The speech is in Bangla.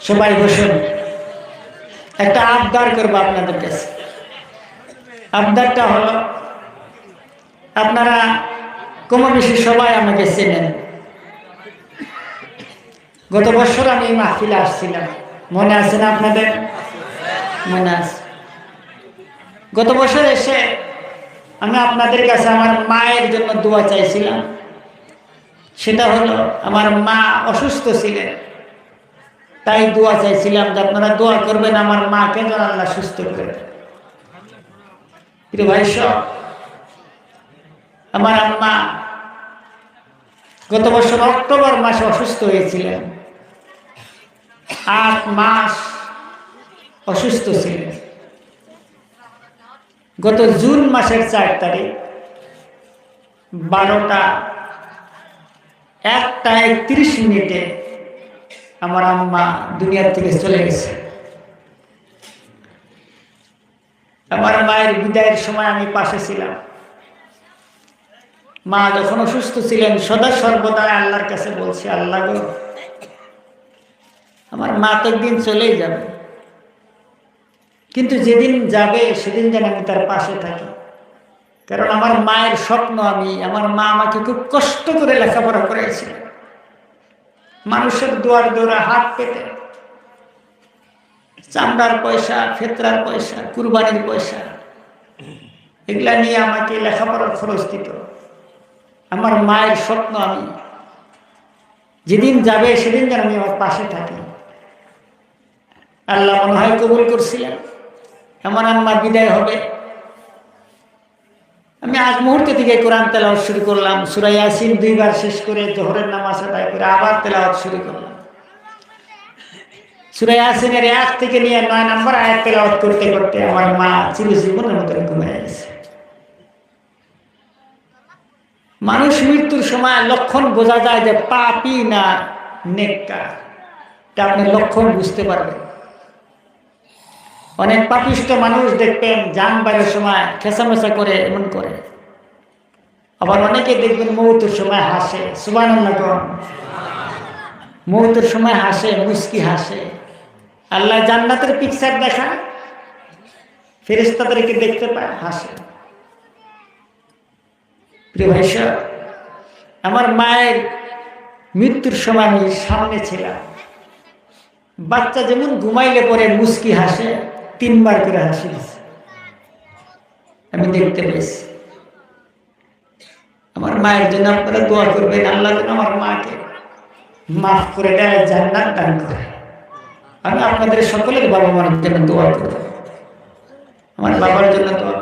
সবাই বসুন একটা আবদার করব আপনাদের কাছে। আবদারটা হলো, আপনারা কম বেশি সবাই আমাকে চেনেন। গত বছর আমি মাহফিলে আসছিলাম। মনে আছে না আপনাদের? মনে আছে। গত বছর এসে আমি আপনাদের কাছে আমার মায়ের জন্য দোয়া চাইছিলাম। সেটা হলো, আমার মা অসুস্থ ছিলেন। তাই দোয়া চাইছিলাম যে আপনারা দোয়া করবেন আমার মাকে যেন আল্লাহ সুস্থ করে। প্রিয় ভাই আমার আম্মা গত বছর অক্টোবর মাসে অসুস্থ হয়েছিলেন। আট মাস অসুস্থ ছিলেন। গত জুন মাসের চার তারিখ বারোটা একটা একত্রিশ মিনিটে আমার আম্মা দুনিয়ার থেকে চলে গেছে। আমার মায়ের বিদায়ের সময় আমি পাশে ছিলাম। মা যখন অসুস্থ ছিলেন, সদা সর্বদা আল্লাহর কাছে বলছি, আল্লাহ গো, আমার মা তো একদিন চলেই যাবে। কিন্তু যেদিন যাবে, সেদিন যেন আমি তার পাশে থাকি। কারণ আমার মায়ের স্বপ্ন আমি, আমার মা আমাকে খুব কষ্ট করে লেখাপড়া করেছিল। মানুষের দুয়ার দৌড়া হাত পেতে। চামড়ার পয়সা, ফেতরার পয়সা, কুরবানির পয়সা, এগুলা নিয়ে আমাকে লেখাপড়ার খরচ দিত। আমার মায়ের স্বপ্ন আমি। যেদিন যাবে সেদিন যেন আমি আমার পাশে থাকি। আল্লাহ মনে হয় কবুল করছিলেন। এমন আম্মা বিদায় হবে। আমি আজ মুহূর্তে থেকে কোরআন তেলাওয়াত শুরু করলাম। সুরাই ইয়াসিন দুইবার শেষ করে জোহরের নামাজ আদায় করে আবার তেলাওয়াত শুরু করলাম। সুরাই ইয়াসিনের এক থেকে নিয়ে নয় নম্বর আয়াত তেলাওয়াত করতে করতে আমার মা চিরজীবনের মতো ঘুমিয়ে গেছে। মানুষ মৃত্যুর সময় লক্ষণ বোঝা যায় যে পাপি না নেককা তা আপনি লক্ষণ বুঝতে পারবেন। অনেক পাপিষ্ট মানুষ দেখবেন যান বাইরের সময় খেসামেসা করে, এমন করে। আবার অনেকে দেখবেন মৌতের সময় হাসে সুবান মৌতের সময় হাসে, মুস্কি হাসে। আল্লাহ জান্নাতের পিকচার দেখা ফেরেস্তাদেরকে দেখতে পায়, হাসে। আমার মায়ের মৃত্যুর সময় আমি সামনে ছিলাম। বাচ্চা যেমন ঘুমাইলে পরে মুস্কি হাসে তিনবার করে হাসি আমি দেখতে পেয়েছি। আমার মায়ের জন্য আপনারা দোয়া করবেন, আল্লাহ যেন আমার মাকে মাফ করে দেয়, জান্নাত দান করে। আমি আপনাদের সকলের বাবা মার জন্য দোয়া করব। আমার বাবার জন্য দোয়া